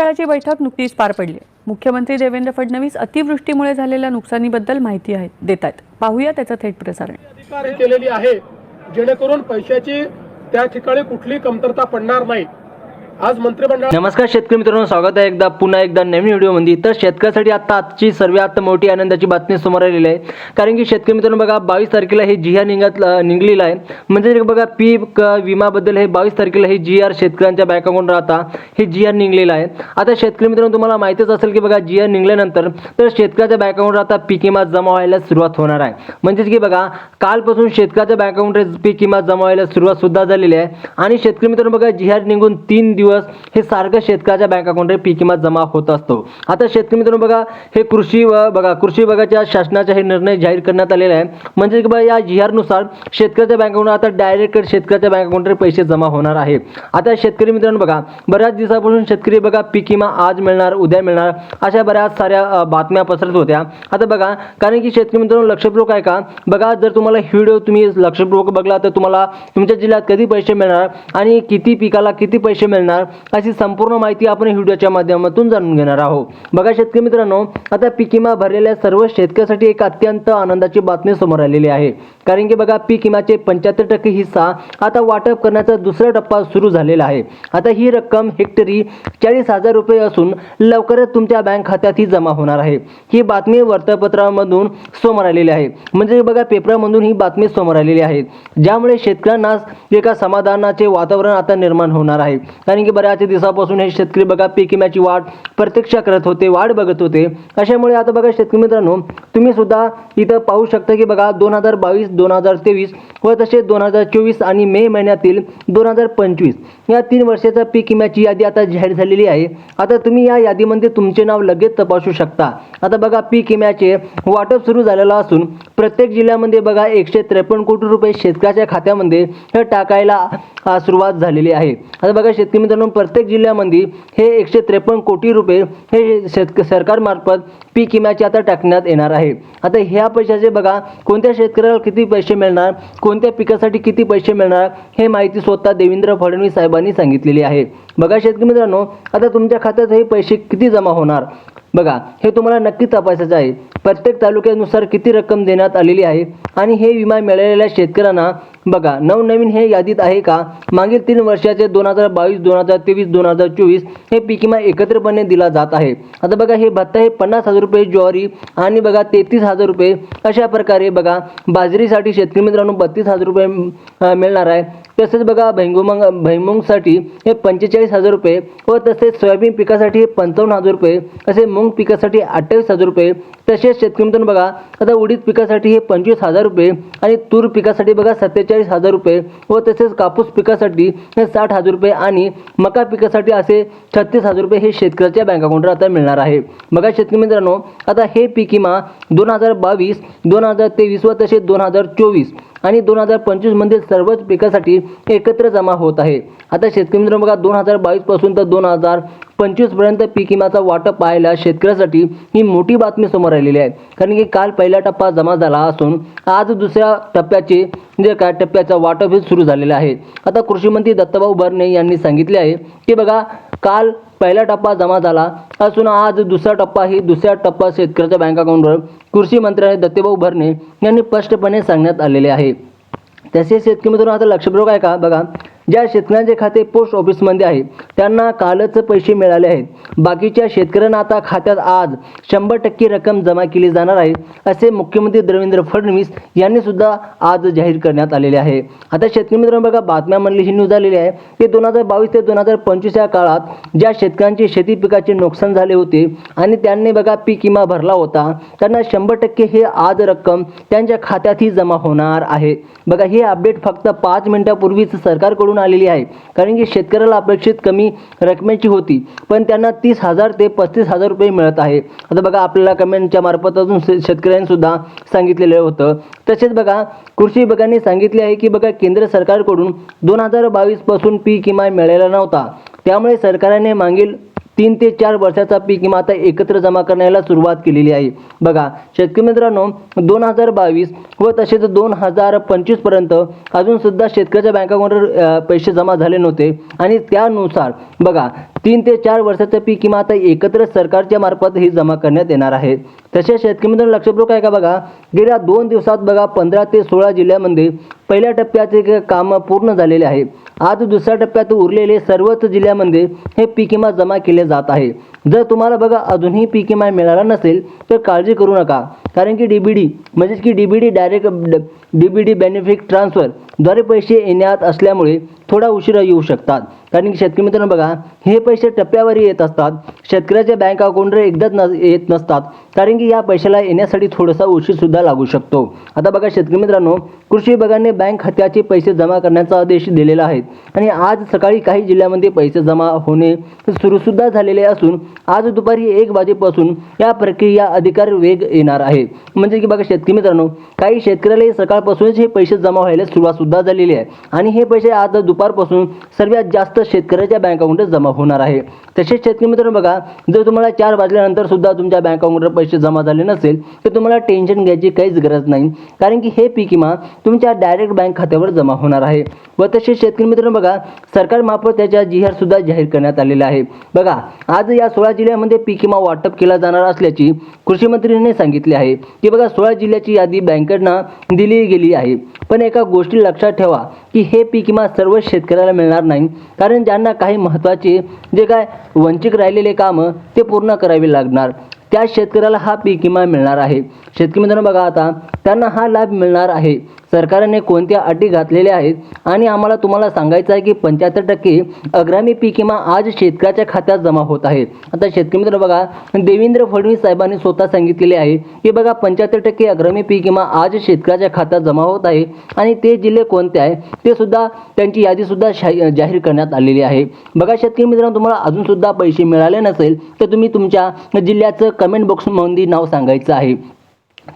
मंत्रिमंडळाची बैठक नुकतीच पार पडली. मुख्यमंत्री देवेंद्र फडणवीस अतिवृष्टीमुळे झालेल्या नुकसानीबद्दल माहिती आहे देत आहेत पाहूया त्याचं थेट प्रसारण. केलेली आहे जेणेकरून पैशाची त्या ठिकाणी कुठली कमतरता पडणार नाही. आज मंत्रिमंडळ नमस्कार शेतकरी मित्रांनो स्वागत आहे एकदा पुन्हा एकदा नवीन व्हिडिओमध्ये. तर शेतकऱ्यासाठी आता आजची सर्वात मोठी आनंदाची बातमी समोर आलेली आहे. कारण की शेतकरी मित्रांनो बघा बावीस तारखेला हे जी आर निघत निघलेलं आहे. म्हणजे बघा पीक विमाबद्दल हे बावीस तारखेला हे जी आर शेतकऱ्यांच्या बँक अकाउंट राहता हे जी आर निघलेलं आहे. आता शेतकरी मित्रांनो तुम्हाला माहितीच असेल की बघा जी आर निघल्यानंतर तर शेतकऱ्याच्या बँक अकाउंट आता पीक विमा जमा व्हायला सुरुवात होणार आहे. म्हणजेच की बघा कालपासून शेतकऱ्याच्या बँक अकाउंट पीक विमा जमा व्हायला सुरुवात सुद्धा झालेली आहे. आणि शेतकरी मित्रांनो बघा जी आर निघून तीन दिवस हे सारखं शेतकऱ्याच्या बँक अकाउंटवर पीक विमा जमा होत असतो. आता शेतकरी मित्रांनो बघा हे कृषी व बघा कृषी विभागाच्या शासनाचा हे निर्णय जाहीर करण्यात आलेला आहे. म्हणजे की बघा या जी आरनुसार शेतकऱ्याच्या बँक अकाउंट आता डायरेक्ट शेतकऱ्याच्या बँक अकाउंटवर पैसे जमा होणार आहे. आता शेतकरी मित्रांनो बघा बऱ्याच दिवसापासून शेतकरी बघा पीक विमा आज मिळणार उद्या मिळणार अशा बऱ्याच साऱ्या बातम्या पसरत होत्या. आता बघा कारण की शेतकरी मित्रांनो लक्षपूर्वक आहे का बघा जर तुम्हाला ही व्हिडिओ तुम्ही लक्षपूर्वक बघला तर तुम्हाला तुमच्या जिल्ह्यात कधी पैसे मिळणार आणि किती पिकाला किती पैसे मिळणार अशी संपूर्ण माहिती आपण व्हिडिओच्या माध्यमातून जाणून घेणार आहोत. बघा शेतकरी मित्रांनो आता पीक विमा भरलेल्या सर्व शेतकऱ्यासाठी एक अत्यंत आनंदाची बातमी समोर आलेली आहे. कारण की बघा पीक विम्याचे पंच्याहत्तर टक्के हिस्सा आता वाटप करण्याचा दुसरा टप्पा सुरू झालेला आहे. आता ही रक्कम हेक्टरी चाळीस हजार रुपये असून लवकरच तुमच्या बँक खात्यात ही जमा होणार आहे. ही बातमी वर्तपत्रामधून समोर आलेली आहे. म्हणजे बघा पेपरामधून ही बातमी समोर आलेली आहे. ज्यामुळे शेतकऱ्यांना एका समाधानाचे वातावरण आता निर्माण होणार आहे. कारण की बऱ्याच दिवसापासून हे शेतकरी बघा पीक विम्याची वाट प्रतीक्षा करत होते वाट बघत होते. अशामुळे आता बघा शेतकरी मित्रांनो तुम्ही सुद्धा इथं पाहू शकता की बघा दोन हजार बावीस दोन हजार तेवीस व तसेच दोन हजार चोवीस आणि मे महिन्यातील दोन हजार पंचवीस या तीन वर्षाच्या पीक विम्याची यादी आता जाहीर झालेली आहे. आता तुम्ही या यादीमध्ये तुमचे नाव लगेच तपासू शकता. आता बघा पीक विम्याचे वाटप सुरू झालेलं असून प्रत्येक जिल्ह्यामध्ये बघा एकशे त्रेपन्न कोटी रुपये शेतकऱ्याच्या खात्यामध्ये हे टाकायला सुरुवात झालेली आहे. आता बघा शेतकरी मित्रांनो प्रत्येक जिल्ह्यामध्ये हे एकशे त्रेपन्न कोटी रुपये हे शेतक सरकारमार्फत पीक विम्याचे आता टाकण्यात येणार आहे. आता ह्या पैशाचे बघा कोणत्या शेतकऱ्याला किती पैसे मिळणार कोणत्या पिकासाठी किती पैसे मिळणार हे माहिती स्वतः देवेंद्र फडणवीस साहेबांनी सांगितलेली आहे. बघा शेतकरी मित्रांनो आता तुमच्या खात्यात हे पैसे किती जमा होणार? बघा हे तुम्हाला नक्की तपासायचं आहे. प्रत्येक तालुक्यानुसार किती रक्कम देण्यात आलेली आहे आणि हे विमा मिळालेल्या शेतकऱ्यांना बघा नवनवीन हे यादीत आहे का? मागील तीन वर्षाचे दोन हजार बावीस दोन हजार तेवीस दोन हजार चोवीस हे पीक विमा एकत्रपणे दिला जात आहे. आता बघा हे भत्ता हे पन्नास हजार रुपये ज्वारी आणि बघा तेहतीस हजार रुपये अशा प्रकारे बघा बाजरीसाठी शेतकरी मित्रांनो बत्तीस हजार रुपये मिळणार आहे. तसेच बघा भैंगुमंग भैमुंगसाठी हे पंचेचाळीस हजार रुपये व तसेच सोयाबीन पिकासाठी हे पंचावन्न हजार रुपये असे मूग पिकासाठी अठ्ठावीस हजार रुपये तसेच शेतकरी बघा आता उडीद पिकासाठी हे पंचवीस हजार रुपये आणि तूर पिकासाठी बघा सत्तेचाळीस हजार रुपये व तसेच कापूस पिकासाठी हे साठ हजार रुपये आणि मका पिकासाठी असे छत्तीस हजार रुपये हे शेतकऱ्याच्या बँक अकाउंटवर आता मिळणार आहे. बघा शेतकरी मित्रांनो आता हे पीक विमा दोन हजार बावीस दोन हजार तेवीस व तसेच दोन हजार चोवीस आणि दोन हजार पंचवीसमध्ये सर्वच पिकासाठी एकत्र जमा होत आहे. आता शेतकरी मित्र बघा दोन हजार बावीसपासून तर दोन हजार पंचवीसपर्यंत पीक विम्याचा वाटप पाहायला शेतकऱ्यासाठी ही मोठी बातमी समोर आलेली आहे. कारण की काल पहिला टप्पा जमा झाला असून आज दुसऱ्या टप्प्याचे जे काय टप्प्याचा वाटप हे सुरू झालेलं आहे. आता कृषी मंत्री दत्ताभाऊ भरणे यांनी सांगितले आहे की बघा काल पहिला टप्पा जमा झाला असून आज दुसरा टप्पा ही दुसऱ्या टप्पा शेतकऱ्याच्या बँक अकाउंटवर कृषी मंत्र्याने दत्तेभाऊ भरणे यांनी स्पष्टपणे सांगण्यात आलेले आहे. तसेच शेतकरी मित्रांनो आता लक्षपूर्वक आहे का बघा ज्या शेतकऱ्यांचे खाते पोस्ट ऑफिसमध्ये आहे त्यांना कालच पैसे मिळाले आहेत. बाकीच्या शेतकऱ्यांना आता खात्यात आज शंभर टक्के रक्कम जमा केली जाणार आहे असे मुख्यमंत्री देवेंद्र फडणवीस यांनी सुद्धा आज जाहीर करण्यात आलेले आहे. आता शेतकरी मित्रांनो बघा बातम्यामधली ही न्यूज आलेली आहे की दोन हजार बावीस ते दोन हजार पंचवीस या काळात ज्या शेतकऱ्यांचे शेती पिकाचे नुकसान झाले होते आणि त्यांनी बघा पीक विमा भरला होता त्यांना शंभर टक्के हे आज रक्कम त्यांच्या खात्यातही जमा होणार आहे. बघा हे अपडेट फक्त पाच मिनिटापूर्वीच सरकारकडून आलेली आहे. कारण की शेतकऱ्याला अपेक्षित कमी रकमेची होती. पण त्यांना तीस हजार ते पस्तीस हजार रुपये मिळत आहे. आता बघा आपल्याला कमेंटच्या मार्फतातून शे- शेतकऱ्यांनीसुद्धा सांगितलेलं होतं. तसेच बघा कृषी विभागाने सांगितले आहे की बघा केंद्र सरकारकडून दोन हजार बावीसपासून पीक किमान मिळालेला नव्हता. त्यामुळे सरकारने मागील तीन ते चार वर्षाचा पीक विमा आता एकत्र जमा करण्याला सुरुवात केलेली आहे. बघा शेतकरी मित्रांनो दोन हजार बावीस व तसेच दोन हजार पंचवीसपर्यंत अजून सुद्धा शेतकऱ्याच्या बँक अकाउंटवर पैसे जमा झाले नव्हते. आणि त्यानुसार बघा तीन ते चार वर्षाचं पीक किंवा आता एकत्र सरकारच्या मार्फत ही जमा करण्यात येणार आहे. तसेच शेतकरी मित्रांनो लक्षपूर्वक आहे का बघा? गेल्या दोन दिवसात बघा पंधरा ते सोळा जिल्ह्यामध्ये पहिल्या टप्प्याचे क- कामं पूर्ण झालेले आहे. आज दुसऱ्या टप्प्यात उरलेले सर्वच जिल्ह्यामध्ये हे पीक विमा जमा केले जात आहे. जर तुम्हाला बघा अजूनही पीक विमा मिळाला नसेल तर काळजी करू नका. कारण की डी बी डी म्हणजेच की D B D direct D B D benefit ट्रान्सफरद्वारे पैसे येण्यात असल्यामुळे थोडा उशिरा येऊ शकतात. कारण की शेतकरी मित्रांनो बघा हे पैसे टप्प्यावर येत असतात. शेतकऱ्याच्या बँक अकाउंटवर एकदाच न येत नसतात. कारण की या पैशाला येण्यासाठी थोडासा उशीरसुद्धा लागू शकतो. आता बघा शेतकरी मित्रांनो कृषी विभागाने बँक खात्याचे पैसे जमा करण्याचा आदेश दिलेला आहे. आणि आज सकाळी काही जिल्ह्यामध्ये पैसे जमा होणे सुरूसुद्धा झालेले असून आज दुपारी एक वाजेपासून या प्रक्रिया अधिकार वेग येणार आहे. म्हणजे की बघा शेतकरी मित्रांनो काही शेतकऱ्याला सकाळपासूनच हे पैसे जमा व्हायला सुरुवात सुद्धा झालेली आहे. आणि हे पैसे आज दुपारपासून सर्वात जास्त तर शेतकऱ्याच्या बँक अकाउंटवर जमा होणार आहे. तसेच शेतकरी मित्रांनो बघा जर तुम्हाला चार वाजल्यानंतर सुद्धा तुमच्या बँक अकाउंटवर पैसे जमा झाले नसेल तर तुम्हाला टेन्शन घ्यायची काहीच गरज नाही. कारण की हे पीक विमा तुमच्या डायरेक्ट बँक खात्यावर जमा होणार आहे. व तसेच शेतकरी मित्रांनो बघा सरकारमार्फत त्याच्या जिहार सुद्धा जाहीर करण्यात आलेला आहे. बघा आज या सोळा जिल्ह्यामध्ये पीक विमा वाटप केला जाणार असल्याची कृषी मंत्रीने सांगितले आहे. की बघा सोळा जिल्ह्याची यादी बँकांना दिली गेली आहे. पण एका गोष्टी लक्षात ठेवा की हे पीक विमा सर्व शेतकऱ्याला मिळणार नाही. कारण कारण ज्यांना काही महत्त्वाचे जे काय वंचित राहिलेले कामं ते पूर्ण करावी लागणार. त्या शेतकऱ्याला हा पीक विमा मिळणार आहे. शेतकरी मित्रांनो बघा आता त्यांना हा लाभ मिळणार आहे. सरकारने कोणत्या अटी घातलेल्या आहेत? आणि आम्हाला तुम्हाला सांगायचं आहे की पंच्याहत्तर टक्के अग्रामी पीक विमा आज शेतकऱ्याच्या खात्यात जमा होत आहे आता शेतकरी मित्र बघा देवेंद्र फडणवीस साहेबांनी स्वतः सांगितलेले आहे की बघा पंच्याहत्तर टक्के अग्रामी पीक विमा आज शेतकऱ्याच्या खात्यात जमा होत आहे. आणि ते जिल्हे कोणते आहे? ते सुद्धा त्यांची यादी सुद्धा शाही- जाहीर करण्यात आलेली आहे. बघा शेतकरी मित्रांनो तुम्हाला अजून सुद्धा पैसे मिळाले नसेल तर तुम्ही तुमच्या जिल्ह्याचं कमेंट बॉक्समध्ये नाव सांगायचं आहे.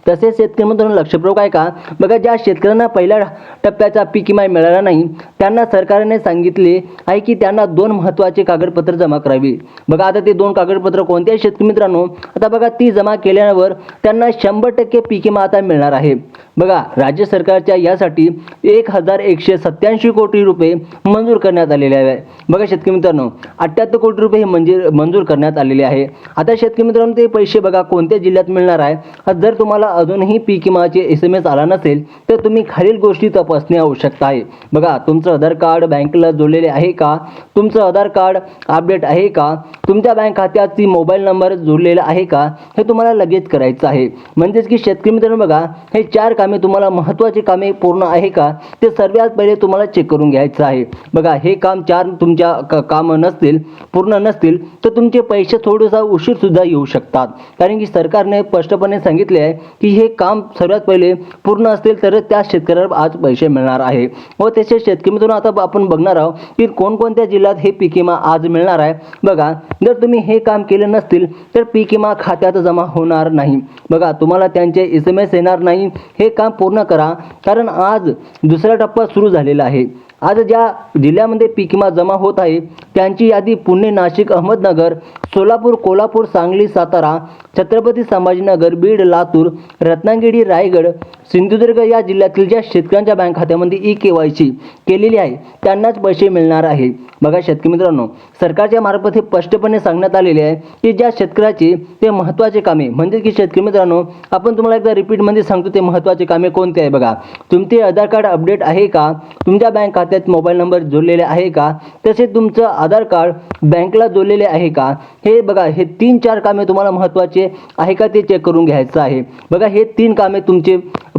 तसेच शेतकरी मित्रांनो लक्षपूर्वक आहे का बघा ज्या शेतकऱ्यांना पहिल्या टप्प्याचा पीक विमा मिळाला नाही त्यांना सरकारने सांगितले आहे की त्यांना दोन महत्त्वाचे कागदपत्र जमा करावी. बघा आता ते दोन कागदपत्र कोणते आहे शेतकरी मित्रांनो? आता बघा ती जमा केल्यावर त्यांना शंभर टक्के पीक विमा आता मिळणार आहे. बघा राज्य सरकारच्या यासाठी एक हजार एकशे सत्याऐंशी कोटी रुपये मंजूर करण्यात आलेले आहे. बघा शेतकरी मित्रांनो अठ्ठ्याहत्तर कोटी रुपये हे मंजूर मंजूर करण्यात आलेले आहे. आता शेतकरी मित्रांनो ते पैसे बघा कोणत्या जिल्ह्यात मिळणार आहे? जर तुम्हाला अजूनही पीक विमाचे एस एम एस आला नसेल तर तुम्ही खालील गोष्टी तपासणे आवश्यक आहे. बघा तुमचं आधार कार्ड बँकेला जोडलेले आहे का? तुमचं आधार कार्ड अपडेट आहे का? तुमच्या बँक खात्याची मोबाईल नंबर जोडलेला आहे का? हे तुम्हाला लगेच करायचं आहे. म्हणजेच की शेतकरी मित्रांनो बघा हे चार कामे तुम्हाला महत्त्वाची कामे पूर्ण आहे का? ते सर्वात पहिले तुम्हाला चेक करून घ्यायचं आहे. बघा हे काम चार तुमच्या कामं नसतील पूर्ण नसतील तर तुमचे पैसे थोडासा उशीरसुद्धा येऊ शकतात. कारण की सरकारने स्पष्टपणे सांगितले आहे की हे काम सर्वात पहिले पूर्ण असतील तरच त्या शेतकऱ्याला आज पैसे मिळणार आहे. व तसेच शेतकरी मित्रांनो आता आपण बघणार आहोत की कोणकोणत्या जिल्ह्यात हे पीक विमा आज मिळणार आहे. बघा जर तुम्ही हे काम केले नसतील तर पीक विमा खात्यात जमा होणार नाही. बघा तुम्हाला त्यांचे एस एम एस येणार नाही. हे काम पूर्ण करा कारण आज दुसरा टप्पा सुरू झालेला आहे. आज ज्या जिल्ह्यामध्ये पीक विमा जमा होत आहे त्यांची यादी पुणे नाशिक अहमदनगर सोलापूर कोल्हापूर सांगली सातारा छत्रपती संभाजीनगर बीड लातूर रत्नागिरी रायगड सिंधुदुर्ग या जिल्ह्यातील ज्या शेतकऱ्यांच्या बँक खात्यामध्ये ई के वाय सी केलेली आहे त्यांनाच पैसे मिळणार आहे. बघा शेतकरी मित्रांनो सरकारच्या मार्फत हे स्पष्टपणे सांगण्यात आलेले आहे की ज्या शेतकऱ्याचे ते महत्त्वाचे कामे म्हणजे की शेतकरी मित्रांनो आपण तुम्हाला एकदा रिपीटमध्ये सांगतो ते महत्त्वाचे कामे कोणते आहे बघा. तुमचे आधार कार्ड अपडेट आहे का? तुमच्या बँक खात्यात मोबाईल नंबर जोडलेले आहे का? तसेच तुमचं आधार कार्ड बँकला जोडलेले आहे का? हे बघा हे तीन चार कामे तुम्हाला महत्त्वाचे आहे का ते चेक करून घ्यायचं आहे. बघा हे तीन कामे तुमचे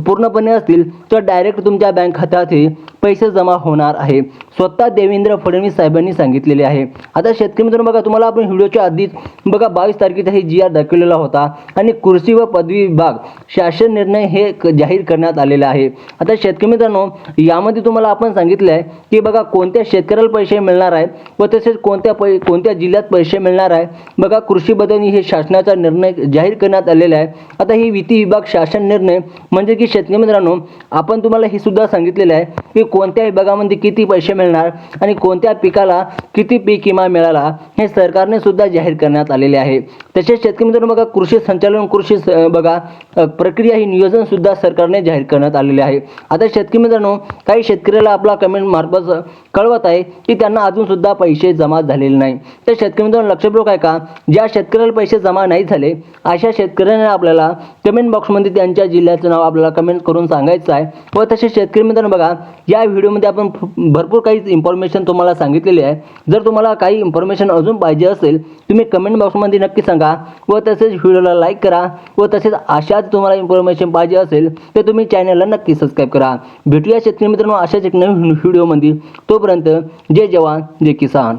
पूर्णपणे असतील तर डायरेक्ट तुमच्या बँक खात्यात हे पैसे जमा होणार आहे. स्वतः देवेंद्र फडणवीस साहेबांनी सांगितलेले आहे. आता शेतकरी मित्रांनो बघा तुम्हाला आपण व्हिडिओच्या आधीच बघा बावीस तारखेचा हे जी आर दाखवलेला होता आणि कृषी व पदवी विभाग शासन निर्णय हे क- जाहीर करण्यात आलेला आहे. आता शेतकरी मित्रांनो यामध्ये तुम्हाला आपण सांगितलं आहे की बघा कोणत्या शेतकऱ्याला पैसे मिळणार आहे व तसेच कोणत्या पै कोणत्या जिल्ह्यात पैसे मिळणार आहे. बघा कृषी बदलणी हे शासनाचा निर्णय जाहीर करण्यात आलेला आहे. आता ही विधी विभाग शासन निर्णय म्हणजे की शेतकरी मित्रांनो आपण तुम्हाला हे सुद्धा सांगितलेलं आहे की कोणत्या विभागामध्ये किती पैसे मिळणार आणि कोणत्या पिकाला किती पीक विमा मिळाला हे सरकारने सुद्धा जाहीर करण्यात आलेले आहे. तसेच शेतकरी मित्रांनो बघा कृषी संचालन कृषी बघा प्रक्रिया ही नियोजन सुद्धा सरकारने जाहीर करण्यात आलेले आहे. आता शेतकरी मित्रांनो काही शेतकऱ्याला आपला कमेंट मार्फत कळवत आहे की त्यांना अजून सुद्धा पैसे जमा झालेले नाही. तर शेतकरी मित्रांनो लक्षपूर्वक आहे का? ज्या शेतकऱ्याला पैसे जमा नाही झाले अशा शेतकऱ्यांना आपल्याला कमेंट बॉक्समध्ये त्यांच्या जिल्ह्याचं नाव आपल्याला कमेंट करून सांगायचं आहे. व तसेच शेतकरी मित्रांनो बघा या व्हिडिओमध्ये आपण भरपूर काही इन्फॉर्मेशन तुम्हाला सांगितलेली आहे. जर तुम्हाला काही इन्फॉर्मेशन अजून पाहिजे असेल तुम्ही कमेंट बॉक्समध्ये नक्की सांगा व तसेच व्हिडिओला लाईक करा व तसेच अशाच तुम्हाला इन्फॉर्मेशन पाहिजे असेल तर तुम्ही चॅनलला नक्की सबस्क्राईब करा. भेटूया शेतकरी मित्रांनो अशाच एक नवीन व्हिडिओमध्ये. तोपर्यंत जय जवान जय किसान.